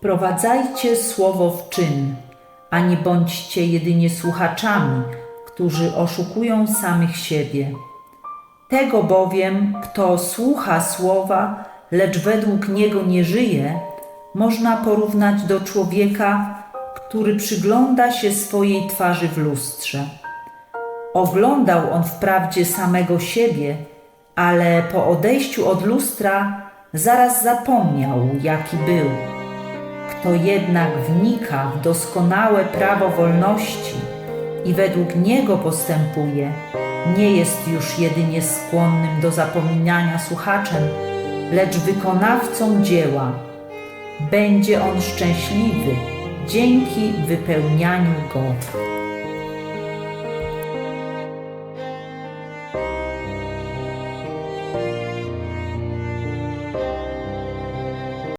Wprowadzajcie słowo w czyn, a nie bądźcie jedynie słuchaczami, którzy oszukują samych siebie. Tego bowiem, kto słucha słowa, lecz według niego nie żyje, można porównać do człowieka, który przygląda się swojej twarzy w lustrze. Oglądał on wprawdzie samego siebie, ale po odejściu od lustra zaraz zapomniał, jaki był. Kto jednak wnika w doskonałe prawo wolności i według niego postępuje, nie jest już jedynie skłonnym do zapominania słuchaczem, lecz wykonawcą dzieła. Będzie on szczęśliwy dzięki wypełnianiu go.